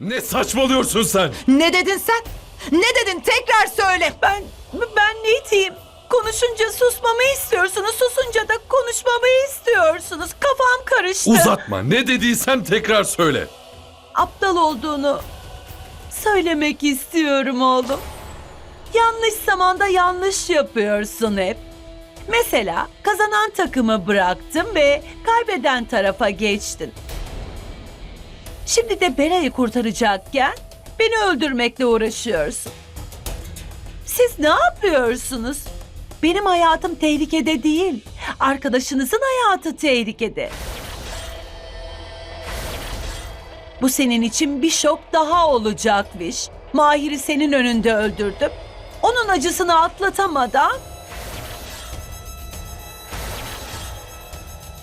Ne saçmalıyorsun sen? Ne dedin sen? Ne dedin? Tekrar söyle. Ben ben ne diyeyim? Konuşunca susmamı istiyorsunuz, susunca da konuşmamı istiyorsunuz. Kafam karıştı. Uzatma. Ne dediysen tekrar söyle. Aptal olduğunu söylemek istiyorum oğlum. Yanlış zamanda yanlış yapıyorsun hep. Mesela kazanan takımı bıraktın ve kaybeden tarafa geçtin. Şimdi de Bera'yı kurtaracakken beni öldürmekle uğraşıyorsun. Siz ne yapıyorsunuz? Benim hayatım tehlikede değil. Arkadaşınızın hayatı tehlikede. Bu senin için bir şok daha olacak Viş. Mahir'i senin önünde öldürdüm. Onun acısını atlatamadan...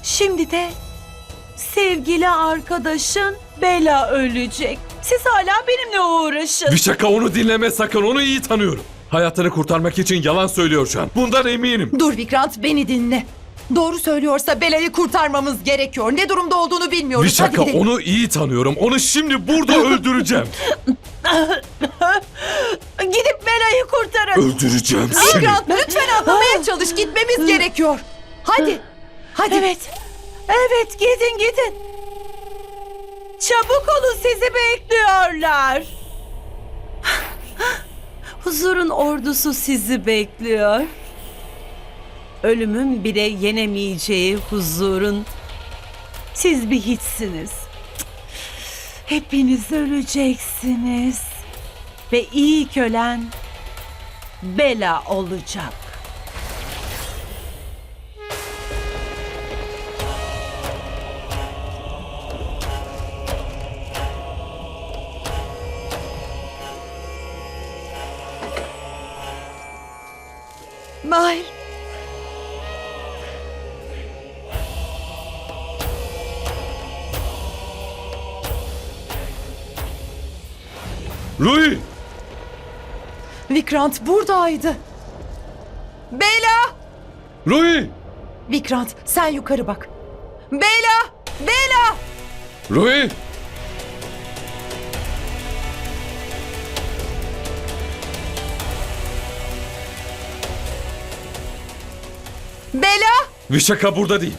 Şimdi de sevgili arkadaşın Bela ölecek. Siz hala benimle uğraşın. Bir şaka onu dinleme sakın. Onu iyi tanıyorum. Hayatını kurtarmak için yalan söylüyor şu an. Bundan eminim. Dur Vikrant beni dinle. Doğru söylüyorsa Bela'yı kurtarmamız gerekiyor. Ne durumda olduğunu bilmiyoruz. Bir şaka Hadi gidelim. onu iyi tanıyorum. Onu şimdi burada öldüreceğim. Gidip Bela'yı kurtarın. öldüreceğim seni. Vikrant lütfen anlamaya çalış. Gitmemiz gerekiyor. Hadi. Hadi. Evet. Evet gidin gidin. Çabuk olun sizi bekliyorlar. Huzurun ordusu sizi bekliyor. Ölümün bile yenemeyeceği huzurun. Siz bir hiçsiniz. Hepiniz öleceksiniz. Ve iyi kölen Bela olacak. Mahir. Louis! Vikrant buradaydı. Bela! Louis! Vikrant sen yukarı bak. Bela! Bela! Louis! Bela! Vişaka burada değil.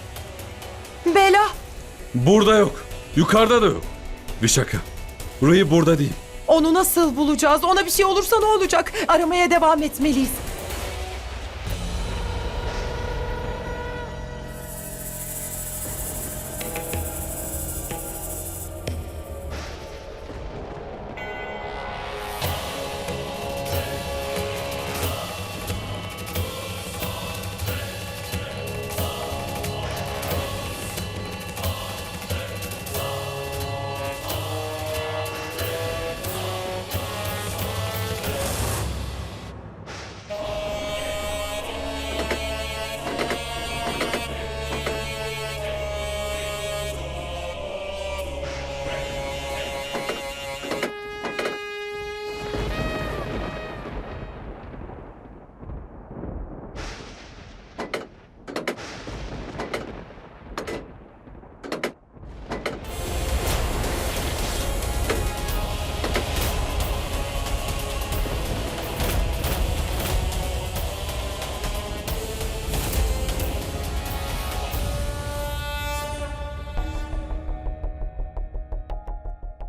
Bela! Burada yok. Yukarıda da yok. Vişaka. Louis burada değil. Onu nasıl bulacağız? Ona bir şey olursa ne olacak? Aramaya devam etmeliyiz.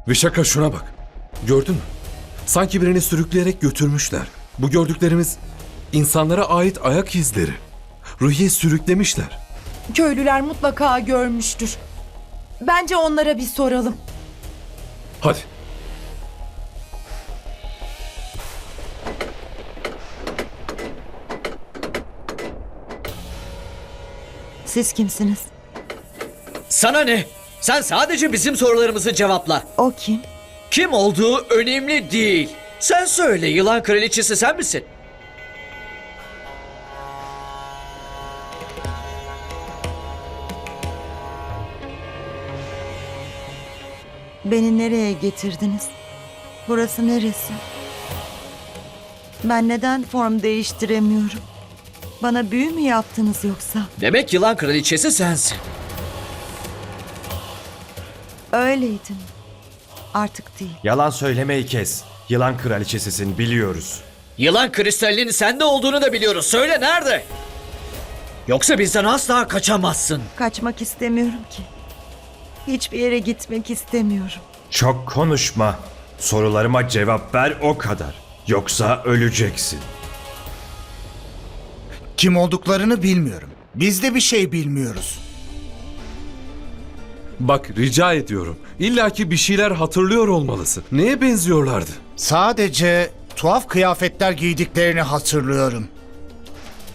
Vişaka şuna bak. Gördün mü? Sanki birini sürükleyerek götürmüşler. Bu gördüklerimiz insanlara ait ayak izleri. Ruhi'yi sürüklemişler. Köylüler mutlaka görmüştür. Bence onlara bir soralım. Hadi. Siz kimsiniz? Sana ne? Sen sadece bizim sorularımızı cevapla. O kim? Kim olduğu önemli değil. Sen söyle yılan kraliçesi sen misin? Beni nereye getirdiniz? Burası neresi? Ben neden form değiştiremiyorum? Bana büyü mü yaptınız yoksa? Demek yılan kraliçesi sensin. Öyleydim. Artık değil. Yalan söylemeyi kes. Yılan kraliçesisin biliyoruz. Yılan kristalinin sende olduğunu da biliyoruz. Söyle nerede? Yoksa bizden asla kaçamazsın. Kaçmak istemiyorum ki. Hiçbir yere gitmek istemiyorum. Çok konuşma. Sorularıma cevap ver o kadar. Yoksa öleceksin. Kim olduklarını bilmiyorum. Biz de bir şey bilmiyoruz. Bak rica ediyorum. İlla ki bir şeyler hatırlıyor olmalısın. Neye benziyorlardı? Sadece tuhaf kıyafetler giydiklerini hatırlıyorum.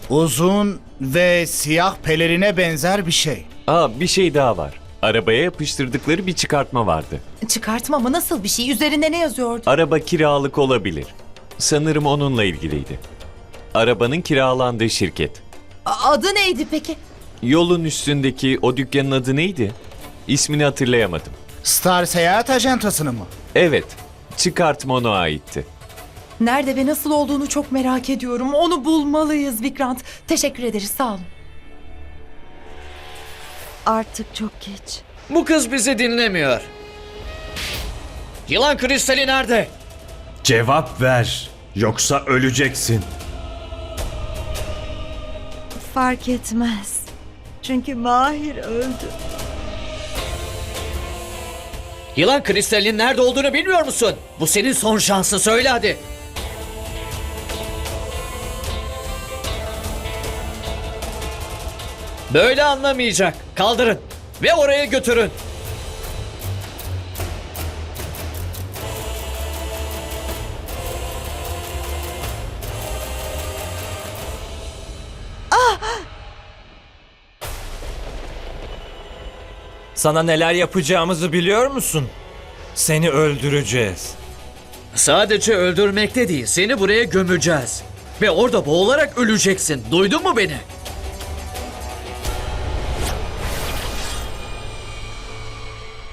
Uzun ve siyah pelerine benzer bir şey. Aa bir şey daha var. Arabaya yapıştırdıkları bir çıkartma vardı. Çıkartma mı nasıl bir şey? Üzerinde ne yazıyordu? Araba kiralık olabilir. Sanırım onunla ilgiliydi. Arabanın kiralandığı şirket. A- Adı neydi peki? Yolun üstündeki o dükkanın adı neydi? İsmini hatırlayamadım. Star Seyahat Ajantası'nı mı? Evet, çıkartma ona aitti. Nerede ve nasıl olduğunu çok merak ediyorum. Onu bulmalıyız Vikrant. Teşekkür ederiz sağ olun. Artık çok geç. Bu kız bizi dinlemiyor. Yılan kristali nerede? Cevap ver. Yoksa öleceksin. Fark etmez. Çünkü Mahir öldü. Yılan kristalinin nerede olduğunu bilmiyor musun? Bu senin son şansın söyle hadi. Böyle anlamayacak. Kaldırın ve oraya götürün. Sana neler yapacağımızı biliyor musun? Seni öldüreceğiz. Sadece öldürmekte değil, seni buraya gömeceğiz. Ve orada boğularak öleceksin. Duydun mu beni?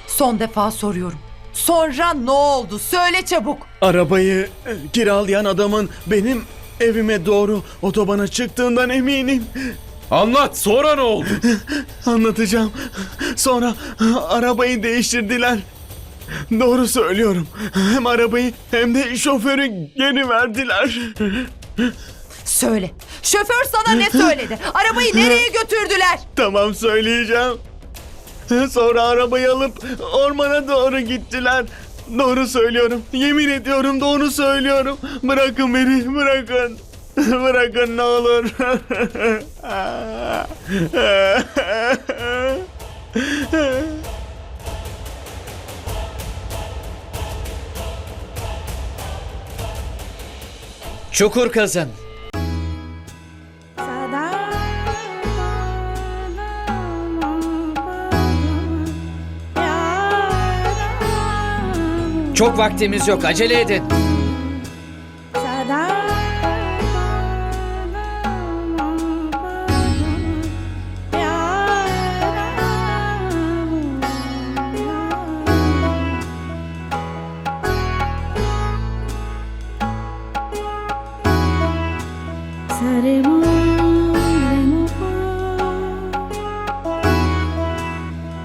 Son defa soruyorum. Sonra ne oldu? Söyle çabuk. Arabayı e, kiralayan adamın benim evime doğru otobana çıktığından eminim. Anlat sonra ne oldu? Anlatacağım. Sonra arabayı değiştirdiler. Doğru söylüyorum. Hem arabayı hem de şoförü geri verdiler. Söyle. Şoför sana ne söyledi? Arabayı nereye götürdüler? Tamam söyleyeceğim. Sonra arabayı alıp ormana doğru gittiler. Doğru söylüyorum. Yemin ediyorum doğru söylüyorum. Bırakın beni, bırakın. Bırakın ne olur. Çukur kazın. Çok vaktimiz yok. Acele edin.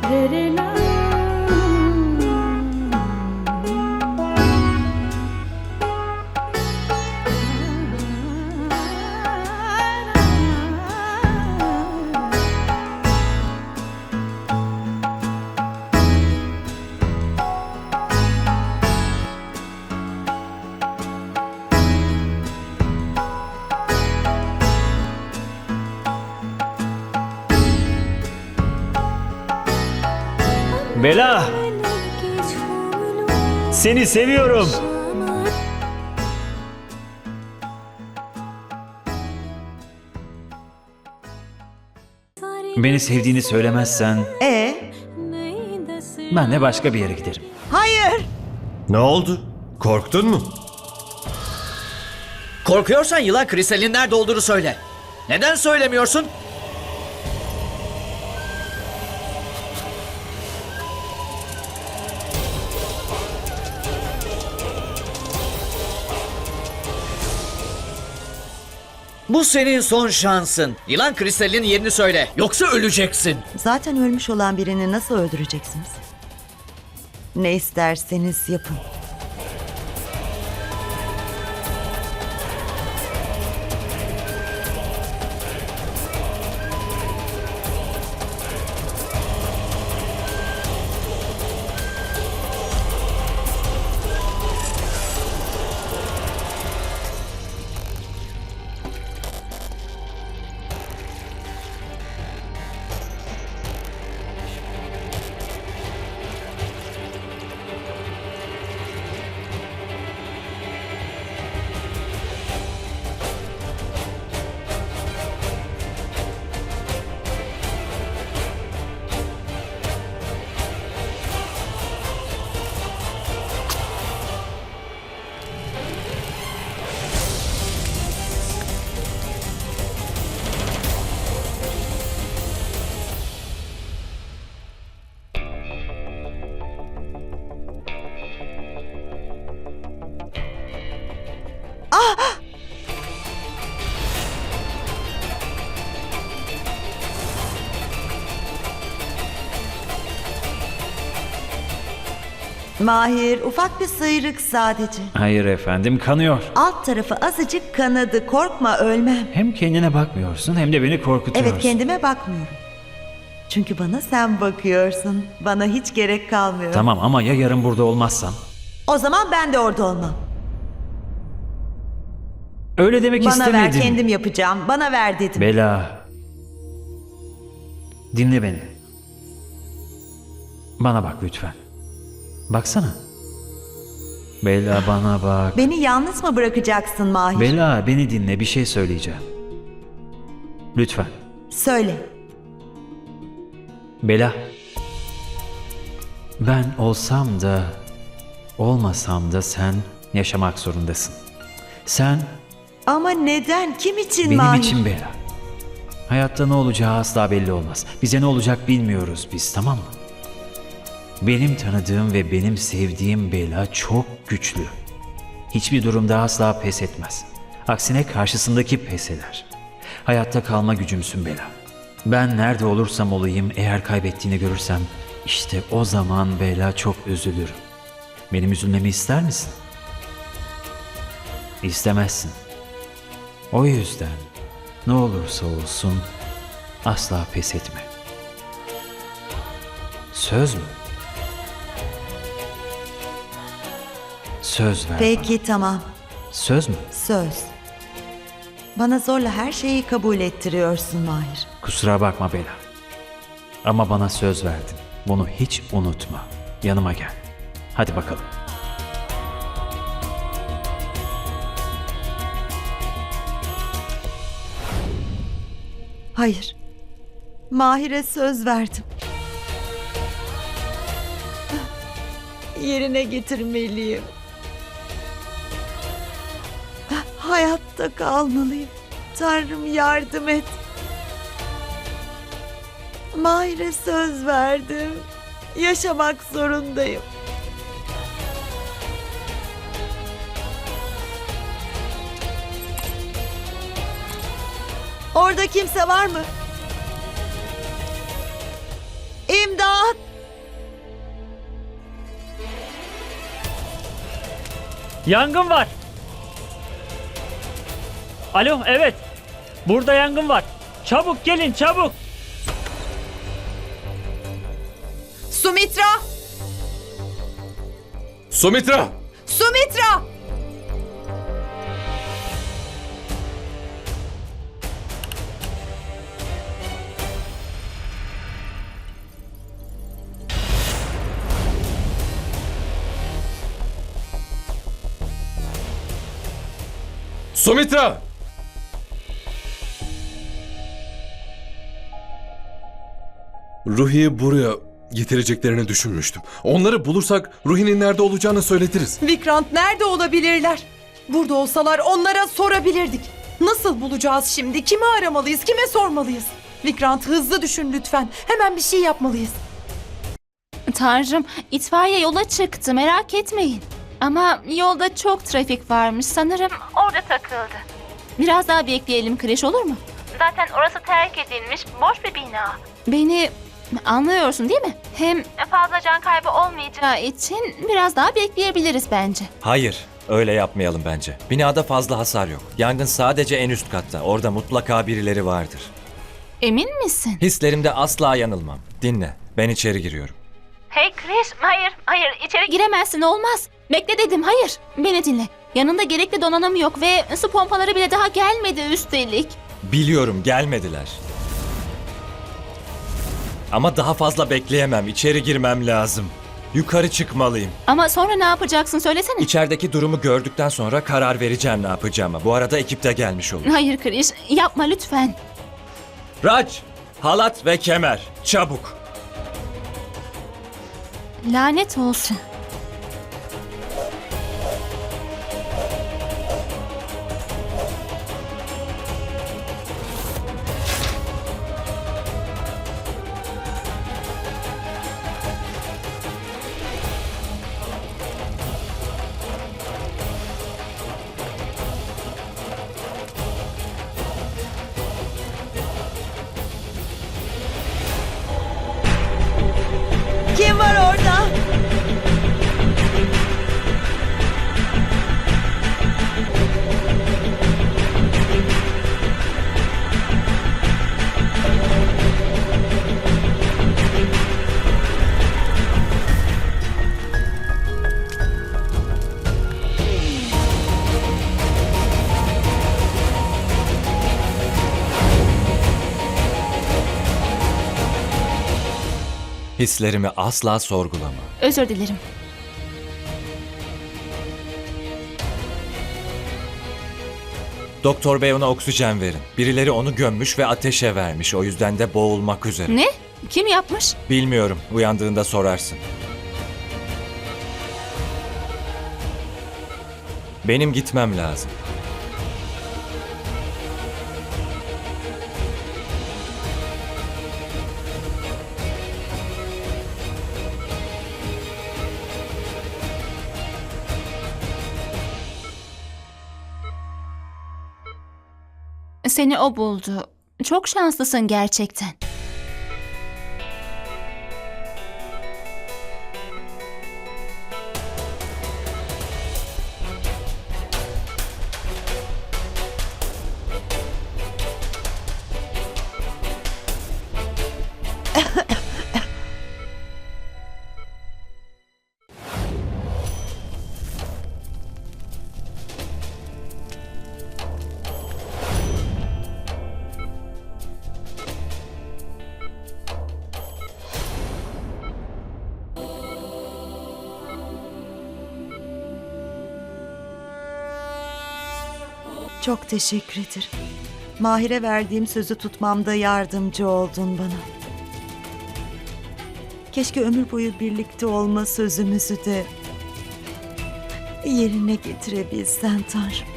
Bela! Seni seviyorum. Beni sevdiğini söylemezsen E ben de başka bir yere giderim. hayır. Ne oldu? Korktun mu? Korkuyorsan yılan kristalinin nerede olduğunu söyle. Neden söylemiyorsun? Bu senin son şansın. Yılan kristalinin yerini söyle. Yoksa öleceksin. Zaten ölmüş olan birini nasıl öldüreceksiniz? Ne isterseniz yapın. Mahir ufak bir sıyrık sadece. Hayır efendim kanıyor. Alt tarafı azıcık kanadı. Korkma ölmem. Hem kendine bakmıyorsun hem de beni korkutuyorsun. Evet kendime bakmıyorum. Çünkü bana sen bakıyorsun. Bana hiç gerek kalmıyor. Tamam ama ya yarın burada olmazsam? O zaman ben de orada olmam. Öyle demek Bana istemedim. ver kendim yapacağım. Bana ver dedim. Bela. Dinle beni. Bana bak lütfen. Baksana. Bela bana bak. Beni yalnız mı bırakacaksın Mahir? Bela beni dinle bir şey söyleyeceğim. Lütfen. Söyle. Bela. Ben olsam da olmasam da sen yaşamak zorundasın. Sen Ama neden? Kim için benim Mahir? için Bela. Hayatta ne olacağı asla belli olmaz. Bize ne olacak bilmiyoruz biz tamam mı? Benim tanıdığım ve benim sevdiğim Bela çok güçlü. Hiçbir durumda asla pes etmez. Aksine karşısındaki pes eder. Hayatta kalma gücümsün Bela. Ben nerede olursam olayım eğer kaybettiğini görürsem işte o zaman Bela çok üzülürüm. Benim üzülmemi ister misin? İstemezsin. O yüzden ne olursa olsun asla pes etme. Söz mü? Söz ver. Peki tamam. Söz mü? Söz. Bana zorla her şeyi kabul ettiriyorsun Mahir. Kusura bakma Bela. Ama bana söz verdin. Bunu hiç unutma. Yanıma gel. Hadi bakalım. Hayır. Mahir'e söz verdim. Yerine getirmeliyim. Hayatta kalmalıyım. Tanrım yardım et. Mahir'e söz verdim. Yaşamak zorundayım. Orada kimse var mı? İmdat! Yangın var. Alo evet. Burada yangın var. Çabuk gelin çabuk. Sumitra! Sumitra! Sumitra! Sumitra! Ruhi'yi buraya getireceklerini düşünmüştüm. Onları bulursak Ruhi'nin nerede olacağını söyletiriz. Vikrant nerede olabilirler? Burada olsalar onlara sorabilirdik. Nasıl bulacağız şimdi? Kimi aramalıyız? Kime sormalıyız? Vikrant hızlı düşün lütfen. Hemen bir şey yapmalıyız. Tanrım, itfaiye yola çıktı merak etmeyin. Ama yolda çok trafik varmış sanırım orada takıldı. Biraz daha bekleyelim kreş olur mu? Zaten orası terk edilmiş boş bir bina. Beni Anlıyorsun değil mi? Hem fazla can kaybı olmayacağı için biraz daha bekleyebiliriz bence. Hayır, öyle yapmayalım bence. Binada fazla hasar yok. Yangın sadece en üst katta. Orada mutlaka birileri vardır. Emin misin? Hislerimde asla yanılmam. Dinle, ben içeri giriyorum. Hey Krish, hayır, hayır içeri giremezsin olmaz. Bekle dedim, hayır. Beni dinle. Yanında gerekli donanım yok ve su pompaları bile daha gelmedi üstelik. Biliyorum, gelmediler. Ama daha fazla bekleyemem. İçeri girmem lazım. Yukarı çıkmalıyım. Ama sonra ne yapacaksın söylesene. İçerideki durumu gördükten sonra karar vereceğim ne yapacağımı. Bu arada ekip de gelmiş olur. Hayır Krish, yapma lütfen. Raç, halat ve kemer. Çabuk. Lanet olsun. Hislerimi asla sorgulama. Özür dilerim. Doktor bey ona oksijen verin. Birileri onu gömmüş ve ateşe vermiş. O yüzden de boğulmak üzere. Ne? Kim yapmış? Bilmiyorum. Uyandığında sorarsın. Benim gitmem lazım. Seni o buldu. Çok şanslısın gerçekten. Çok teşekkür ederim. Mahir'e verdiğim sözü tutmamda yardımcı oldun bana. Keşke ömür boyu birlikte olma sözümüzü de yerine getirebilsen Tanrım.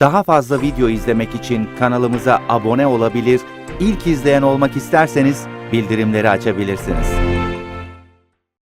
Daha fazla video izlemek için kanalımıza abone olabilir, ilk izleyen olmak isterseniz bildirimleri açabilirsiniz.